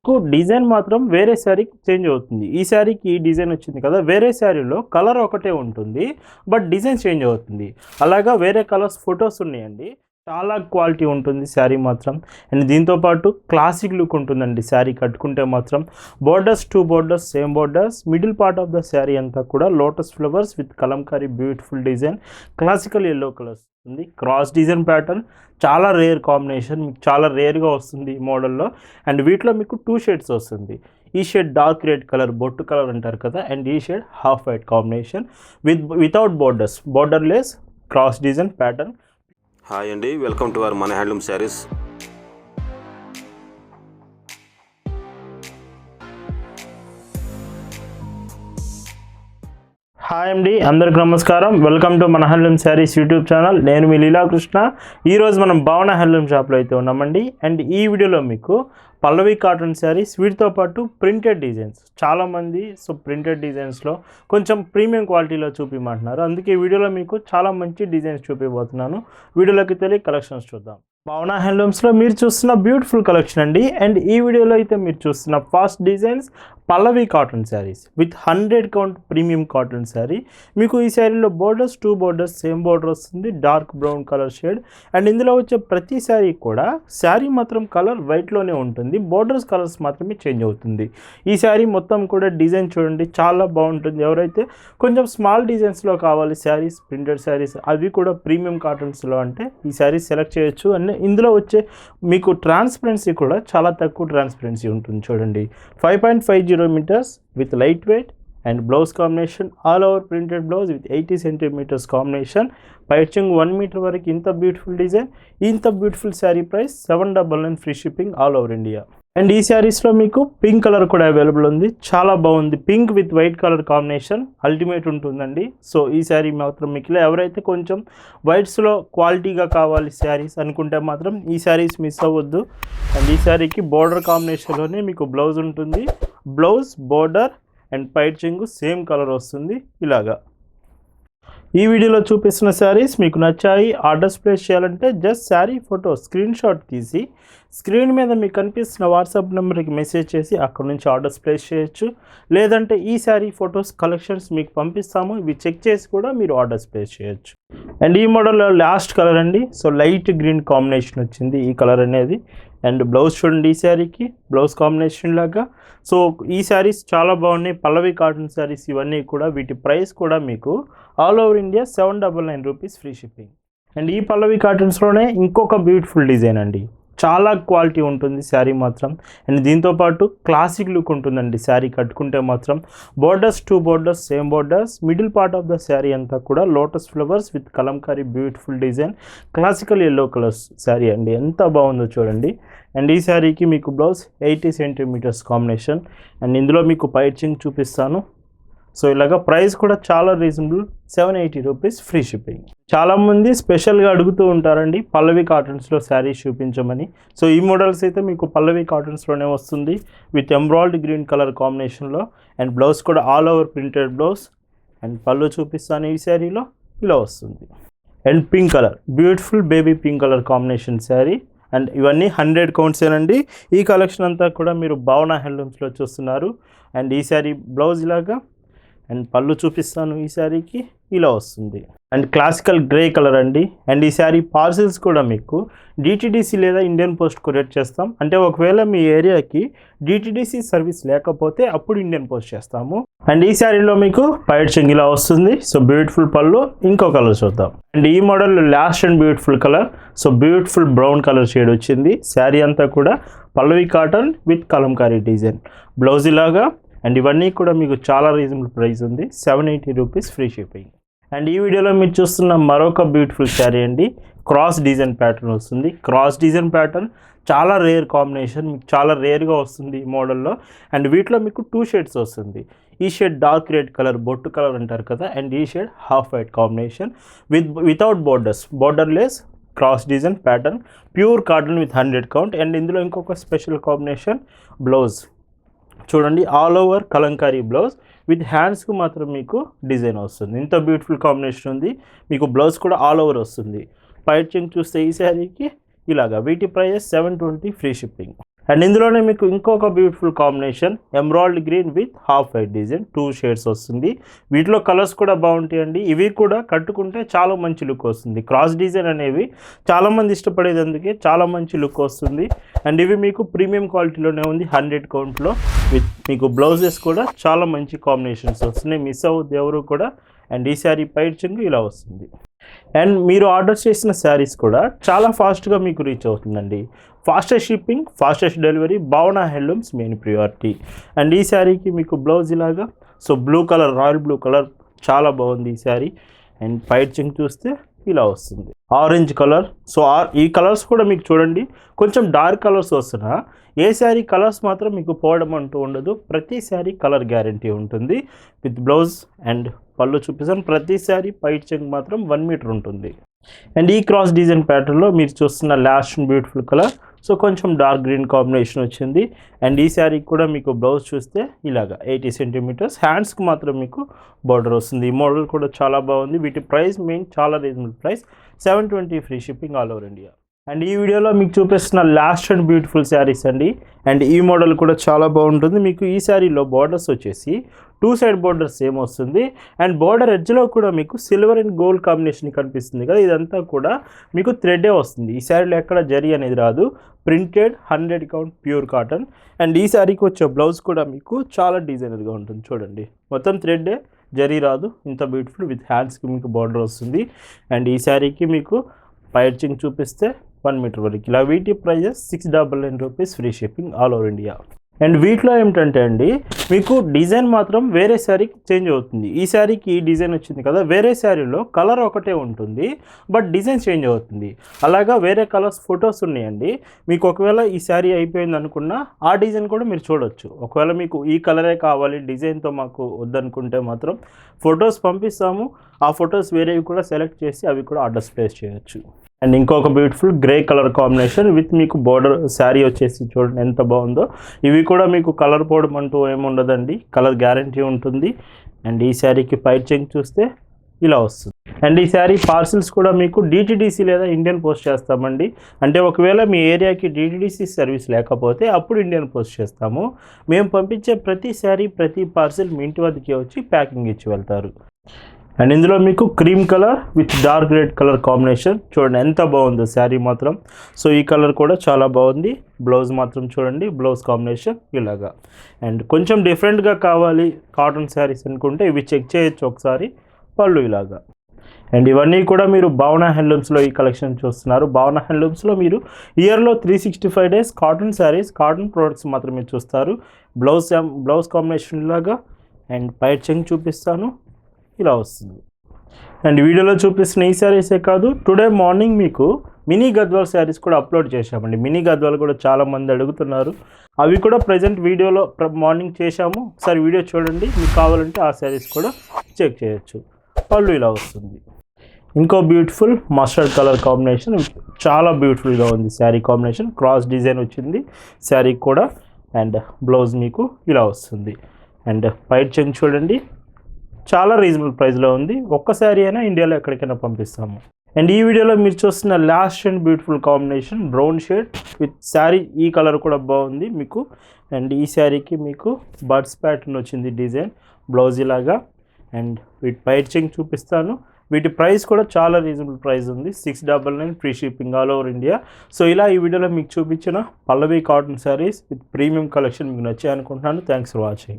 మీకు డిజైన్ మాత్రం వేరే శారీకి చేంజ్ అవుతుంది. ఈ శారీకి ఈ డిజైన్ వచ్చింది కదా వేరే శారీలో కలర్ ఒకటే ఉంటుంది బట్ డిజైన్ చేంజ్ అవుతుంది. అలాగా వేరే కలర్స్ ఫొటోస్ ఉన్నాయండి. చాలా క్వాలిటీ ఉంటుంది శారీ మాత్రం. అండ్ దీంతోపాటు క్లాసిక్ లుక్ ఉంటుందండి శారీ కట్టుకుంటే మాత్రం. Borders two borders same borders middle part of the sari అంతా కూడా lotus flowers with Kalamkari beautiful design classical yellow colours ఉంది. క్రాస్ డిజైన్ ప్యాటర్న్ చాలా రేర్ కాంబినేషన్ మీకు చాలా రేర్గా వస్తుంది ఈ మోడల్లో అండ్ వీటిలో మీకు టూ షేడ్స్ వస్తుంది. ఈ షేడ్ డార్క్ రెడ్ కలర్ బొట్టు కలర్ అంటారు కదా. అండ్ ఈ shade half white combination with without borders borderless cross design pattern hi అండి వెల్కమ్ టు అవర్ మన హ్యాండ్లూమ్ శారీస్. హాయ్ అండి అందరికి నమస్కారం. వెల్కమ్ టు మన హ్యాండ్లూమ్ శారీస్ యూట్యూబ్ ఛానల్. నేను మీ లీలాకృష్ణ. ఈరోజు మనం భావన హ్యాండ్లూమ్ షాప్లో అయితే ఉన్నామండి. అండ్ ఈ వీడియోలో మీకు పల్లవి కాటన్ శారీస్ వీటితో పాటు ప్రింటెడ్ డిజైన్స్. చాలామంది సో ప్రింటెడ్ డిజైన్స్లో కొంచెం ప్రీమియం క్వాలిటీలో చూపిమంటున్నారు. అందుకే ఈ వీడియోలో మీకు చాలా మంచి డిజైన్స్ చూపిపోతున్నాను వీడియోలోకి తెలియ కలెక్షన్స్ చూద్దాం. భావన హ్యాండ్లూమ్స్లో మీరు చూస్తున్న బ్యూటిఫుల్ కలెక్షన్ అండి. అండ్ ఈ వీడియోలో అయితే మీరు చూస్తున్న fast designs Pallavi cotton saris with hundred count premium cotton sari. మీకు ఈ శారీలో borders two borders same border వస్తుంది dark brown colour shade and ఇందులో వచ్చే ప్రతి శారీ కూడా శారీ మాత్రం కలర్ వైట్లోనే ఉంటుంది. బోర్డర్స్ కలర్స్ మాత్రమే చేంజ్ అవుతుంది. ఈ శారీ మొత్తం కూడా డిజైన్ చూడండి చాలా బాగుంటుంది. ఎవరైతే కొంచెం స్మాల్ డిజైన్స్లో కావాలి శారీస్ ప్రింటెడ్ శారీస్ అవి కూడా ప్రీమియం కాటన్స్లో అంటే ఈ శారీస్ సెలెక్ట్ చేయొచ్చు. అండ్ ఇందులో వచ్చే మీకు ట్రాన్స్పరెన్సీ కూడా చాలా తక్కువ ట్రాన్స్పరెన్సీ ఉంటుంది చూడండి. Five point five zero metres with light weight and blouse combination all over printed blouse with eighty centimetres combination పైచింగ్ one metre వరకు ఇంత బ్యూటిఫుల్ డిజైన్ ఇంత beautiful sari price seven double nine free shipping all over India and ఈ శారీస్లో మీకు pink colour కూడా available ఉంది. చాలా బాగుంది. Pink with white colour combination ultimate ఉంటుందండి. సో ఈ శారీ మాత్రం మీకు ఎవరైతే కొంచెం వైట్స్లో క్వాలిటీగా కావాలి శారీస్ అనుకుంటే మాత్రం ఈ శారీస్ మిస్ అవ్వద్దు. అండ్ ఈ శారీకి బోర్డర్ కాంబినేషన్లోనే మీకు బ్లౌజ్ ఉంటుంది. బ్లౌజ్ బోర్డర్ అండ్ పైచింగు సేమ్ కలర్ వస్తుంది ఇలాగా. ఈ వీడియోలో చూపిస్తున్న శారీస్ మీకు నచ్చాయి ఆర్డర్స్ ప్లేస్ చేయాలంటే just sari photo screenshot తీసి స్క్రీన్ మీద మీకు కనిపిస్తున్న వాట్సాప్ నెంబర్కి మెసేజ్ చేసి అక్కడ నుంచి ఆర్డర్స్ ప్లేస్ చేయొచ్చు. లేదంటే ఈ శారీ ఫొటోస్ కలెక్షన్స్ మీకు పంపిస్తాము ఇవి చెక్ చేసి కూడా మీరు ఆర్డర్స్ ప్లేస్ చేయొచ్చు. అండ్ ఈ మోడల్లో లాస్ట్ కలర్ అండి. సో లైట్ గ్రీన్ కాంబినేషన్ వచ్చింది ఈ కలర్ అనేది. అండ్ బ్లౌజ్ చూడండి ఈ శారీకి బ్లౌజ్ కాంబినేషన్ లాగా. సో ఈ శారీస్ చాలా బాగున్నాయి. పల్లవి కాటన్ శారీస్ ఇవన్నీ కూడా వీటి ప్రైస్ కూడా మీకు all over India seven double nine rupees free shipping. And ఈ పల్లవి కాటన్స్లోనే ఇంకొక బ్యూటిఫుల్ డిజైన్ అండి. చాలా క్వాలిటీ ఉంటుంది శారీ మాత్రం. అండ్ దీంతోపాటు క్లాసిక్ లుక్ ఉంటుందండి శారీ కట్టుకుంటే మాత్రం. Borders two borders same borders middle part of the sari అంతా కూడా lotus flowers with Kalamkari beautiful design classical yellow colours sari అండి. ఎంత బాగుందో చూడండి. అండ్ ఈ శారీకి మీకు blouse eighty centimetres combination and ఇందులో మీకు పైచింగ్ చూపిస్తాను. సో ఇలాగ ప్రైస్ కూడా చాలా reasonable. Seven eighty rupees free shipping. చాలామంది స్పెషల్గా అడుగుతూ ఉంటారండి పల్లవి కాటన్స్లో శారీస్ చూపించమని. సో ఈ మోడల్స్ అయితే మీకు పల్లవి కాటన్స్లోనే వస్తుంది. విత్ ఎంబ్రాయిడ్ గ్రీన్ కలర్ కాంబినేషన్లో. అండ్ బ్లౌజ్ కూడా all over printed blouse. And pallu చూపిస్తాను ఈ శారీలో ఇలా వస్తుంది. And pink colour beautiful baby pink colour combination sari. And ఇవన్నీ హండ్రెడ్ కౌంట్సేనండి. ఈ కలెక్షన్ అంతా కూడా మీరు భావన హ్యాండ్లూమ్స్లో చూస్తున్నారు. అండ్ ఈ శారీ బ్లౌజ్ ఇలాగా అండ్ పళ్ళు చూపిస్తాను ఈ శారీకి. ఇలా వస్తుంది. అండ్ క్లాసికల్ గ్రే కలర్ అండి. అండ్ ఈ శారీ పార్సిల్స్ కూడా మీకు. డిటిడిసి లేదా ఇండియన్ పోస్ట్ కొరియర్ చేస్తాం. అంటే ఒకవేళ మీ ఏరియాకి డిటిడిసి సర్వీస్ లేకపోతే అప్పుడు ఇండియన్ పోస్ట్ చేస్తాము. అండ్ ఈ శారీలో మీకు పైట్ చెంగ్ ఇలా వస్తుంది. సో బ్యూటిఫుల్ పళ్ళు. ఇంకో కలర్ చూద్దాం. అండ్ ఈ model last and beautiful colour. So beautiful brown colour shade వచ్చింది. శారీ అంతా కూడా Pallavi cotton with Kalamkari design. Blouse ఇలాగా అండ్ ఇవన్నీ కూడా మీకు చాలా రీజనబుల్ ప్రైస్ ఉంది. Seven eighty rupees free shipping and ఈ వీడియోలో మీరు చూస్తున్న మరొక బ్యూటిఫుల్ శారీ అండి. క్రాస్ డిజైన్ ప్యాటర్న్ వస్తుంది. క్రాస్ డిజైన్ ప్యాటర్న్ చాలా రేర్ కాంబినేషన్ మీకు చాలా రేర్గా వస్తుంది ఈ మోడల్లో అండ్ వీటిలో మీకు టూ షేడ్స్ వస్తుంది. ఈ షేడ్ డార్క్ రెడ్ కలర్ బొట్టు కలర్ అంటారు కదా. అండ్ ఈ shade half white combination with without borders borderless cross design pattern pure cotton with hundred count and ఇందులో ఇంకొక స్పెషల్ కాంబినేషన్ బ్లౌజ్ చూడండి all over Kalamkari blouse with హ్యాండ్స్కి మాత్రం మీకు డిజైన్ వస్తుంది. ఇంత బ్యూటిఫుల్ కాంబినేషన్ ఉంది. మీకు బ్లౌజ్ కూడా ఆల్ ఓవర్ వస్తుంది. పైచింగ్ చూస్తే ఈ శారీకి ఇలాగా. వీటి price seven twenty free shipping and ఇందులోనే మీకు ఇంకొక beautiful combination emerald green with half white design two shades వస్తుంది. వీటిలో కలర్స్ కూడా బాగుంటాయండి ఇవి కూడా కట్టుకుంటే చాలా మంచి లుక్ వస్తుంది. క్రాస్ డిజైన్ అనేవి చాలామంది ఇష్టపడేది అందుకే చాలా మంచి లుక్ వస్తుంది. అండ్ ఇవి మీకు ప్రీమియం క్వాలిటీలోనే ఉంది. హండ్రెడ్ కౌంట్లో విత్ మీకు బ్లౌజెస్ కూడా చాలా మంచి కాంబినేషన్స్ వస్తున్నాయి. మిస్ అవ్వద్దు ఎవరు కూడా అండ్ ఈ శారీ పైచింగ్ ఇలా వస్తుంది. అండ్ మీరు ఆర్డర్ చేసిన శారీస్ కూడా చాలా ఫాస్ట్గా మీకు రీచ్ అవుతుందండి. Fastest shipping fastest delivery Bhavana handlooms main priority. And ఈ శారీకి మీకు బ్లౌజ్ ఇలాగా so blue colour royal blue colour చాలా బాగుంది ఈ శారీ. అండ్ పైచింగ్ చూస్తే ఇలా వస్తుంది. ఆరెంజ్ కలర్ సో ఆ ఈ కలర్స్ కూడా మీకు చూడండి. కొంచెం డార్క్ కలర్స్ వస్తున్నా ఏ శారీ కలర్స్ మాత్రం మీకు పోవడం అంటూ ఉండదు. ప్రతి శారీ కలర్ గ్యారంటీ ఉంటుంది. విత్ బ్లౌజ్ అండ్ పళ్ళు చూపిస్తాను ప్రతి శారీ పైట్ చెంగ్ మాత్రం వన్ మీటర్ ఉంటుంది. అండ్ ఈ క్రాస్ డిజైన్ ప్యాటర్న్లో మీరు చూస్తున్న లాస్ట్ బ్యూటిఫుల్ కలర్ సో కొంచెం డార్క్ గ్రీన్ కాంబినేషన్ వచ్చింది. అండ్ ఈ శారీకి కూడా మీకు బ్లౌజ్ చూస్తే ఇలాగా ఎయిటీ సెంటీమీటర్స్. హ్యాండ్స్కి మాత్రం మీకు బార్డర్ వస్తుంది. ఈ మోడల్ కూడా చాలా బాగుంది. వీటి ప్రైస్ మెయిన్ చాలా reasonable price. Seven twenty free shipping all over India. And ఈ వీడియోలో మీకు చూపిస్తున్న లాస్ట్ అండ్ బ్యూటిఫుల్ శారీస్ అండి. అండ్ ఈ మోడల్ కూడా చాలా బాగుంటుంది. మీకు ఈ శారీలో బార్డర్స్ వచ్చేసి టూ సైడ్ బార్డర్ సేమ్ వస్తుంది. అండ్ బార్డర్ ఎడ్జ్లో కూడా మీకు సిల్వర్ అండ్ గోల్డ్ కాంబినేషన్ కనిపిస్తుంది కదా. ఇదంతా కూడా మీకు థ్రెడ్డే వస్తుంది. ఈ శారీలో ఎక్కడ జరీ అనేది రాదు. Printed hundred count pure cotton and ఈ శారీకి వచ్చే బ్లౌజ్ కూడా మీకు చాలా డిజైనర్గా ఉంటుంది. చూడండి. మొత్తం థ్రెడ్డే జరీ రాదు. ఇంత బ్యూటిఫుల్ విత్ హ్యాండ్స్కి మీకు బార్డర్ వస్తుంది. అండ్ ఈ శారీకి మీకు పైర్చింగ్ చూపిస్తే వన్ మీటర్ వరకు ఇలా వీటి prices six double nine rupees free shipping all over India and వీటిలో ఏమిటంటే అండి మీకు డిజైన్ మాత్రం వేరే శారీకి చేంజ్ అవుతుంది. ఈ శారీకి ఈ డిజైన్ వచ్చింది కదా వేరే శారీలో కలర్ ఒకటే ఉంటుంది బట్ డిజైన్ చేంజ్ అవుతుంది. అలాగా వేరే కలర్స్ ఫొటోస్ ఉన్నాయండి. మీకు ఒకవేళ ఈ శారీ అయిపోయింది అనుకున్నా ఆ డిజైన్ కూడా మీరు చూడొచ్చు. ఒకవేళ మీకు ఈ కలరే కావాలి డిజైన్తో మాకు వద్దనుకుంటే మాత్రం ఫొటోస్ పంపిస్తాము. ఆ ఫొటోస్ వేరేవి కూడా సెలెక్ట్ చేసి అవి కూడా ఆర్డర్స్ ప్లేస్ చేయొచ్చు. అండ్ ఇంకొక beautiful grey colour combination with మీకు బార్డర్ శారీ వచ్చేసి చూడండి ఎంత బాగుందో. ఇవి కూడా మీకు కలర్ పోవడం అంటూ ఉండదండి. కలర్ గ్యారంటీ ఉంటుంది. అండ్ ఈ శారీకి పైట్ చెంగ్ చూస్తే ఇలా వస్తుంది. అండ్ ఈ శారీ పార్సిల్స్ కూడా మీకు డిటిడిసి లేదా ఇండియన్ పోస్ట్ చేస్తామండి. అంటే ఒకవేళ మీ ఏరియాకి డిటిడిసి సర్వీస్ లేకపోతే అప్పుడు ఇండియన్ పోస్ట్ చేస్తాము. మేము పంపించే ప్రతి శారీ ప్రతి పార్సిల్ మీ ఇంటి వద్దకి వచ్చి ప్యాకింగ్ ఇచ్చి వెళ్తారు. అండ్ ఇందులో మీకు cream colour with dark red colour combination చూడండి ఎంత బాగుందో శారీ మాత్రం. సో ఈ కలర్ కూడా చాలా బాగుంది. బ్లౌజ్ మాత్రం చూడండి బ్లౌజ్ కాంబినేషన్ ఇలాగా. అండ్ కొంచెం డిఫరెంట్గా కావాలి కాటన్ శారీస్ అనుకుంటే ఇవి చెక్ చేయొచ్చు ఒకసారి. పళ్ళు ఇలాగా. అండ్ ఇవన్నీ కూడా మీరు భావన హ్యాండ్లూమ్స్లో ఈ కలెక్షన్ చూస్తున్నారు. భావన హ్యాండ్లూమ్స్లో మీరు ఇయర్లో three sixty five days cotton sarees cotton products మాత్రమే చూస్తారు. బ్లౌజ్ బ్లౌజ్ కాంబినేషన్ లాగా అండ్ పైర్ చెంగ్ చూపిస్తాను. ఇలా వస్తుంది. అండ్ వీడియోలో చూపిస్తున్న ఈ శారీసే కాదు టుడే మార్నింగ్ మీకు మినీ గద్వాల్ శారీస్ కూడా అప్లోడ్ చేశామండి. మినీ గద్వాల్ కూడా చాలా మంది అడుగుతున్నారు. అవి కూడా ప్రజెంట్ వీడియోలో మార్నింగ్ చేశాము. ఒకసారి వీడియో చూడండి. మీకు కావాలంటే ఆ శారీస్ కూడా చెక్ చేయొచ్చు. పళ్ళు ఇలా వస్తుంది. ఇంకో బ్యూటిఫుల్ మస్టర్డ్ కలర్ కాంబినేషన్. చాలా బ్యూటిఫుల్గా ఉంది శారీ కాంబినేషన్. క్రాస్ డిజైన్ వచ్చింది శారీ కూడా. అండ్ బ్లౌజ్ మీకు ఇలా వస్తుంది. అండ్ పైట్ చెంగ్ చూడండి. చాలా రీజనబుల్ ప్రైస్లో ఉంది. ఒక్క శారీ అయినా ఇండియాలో ఎక్కడికైనా పంపిస్తాము. అండ్ ఈ వీడియోలో మీరు చూస్తున్న last and beautiful combination brown shade with sari ఈ కలర్ కూడా బాగుంది మీకు. అండ్ ఈ శారీకి మీకు బర్డ్స్ ప్యాటర్న్ వచ్చింది డిజైన్ బ్లౌజ్ ఇలాగా అండ్ వీటి పైచింగ్ చూపిస్తాను. వీటి ప్రైస్ కూడా చాలా రీజనబుల్ ప్రైస్ ఉంది. Six double nine free shipping all over India so ఇలా ఈ వీడియోలో మీకు చూపించిన Pallavi cotton saris with premium collection మీకు నచ్చాయి అనుకుంటున్నాను. Thanks for watching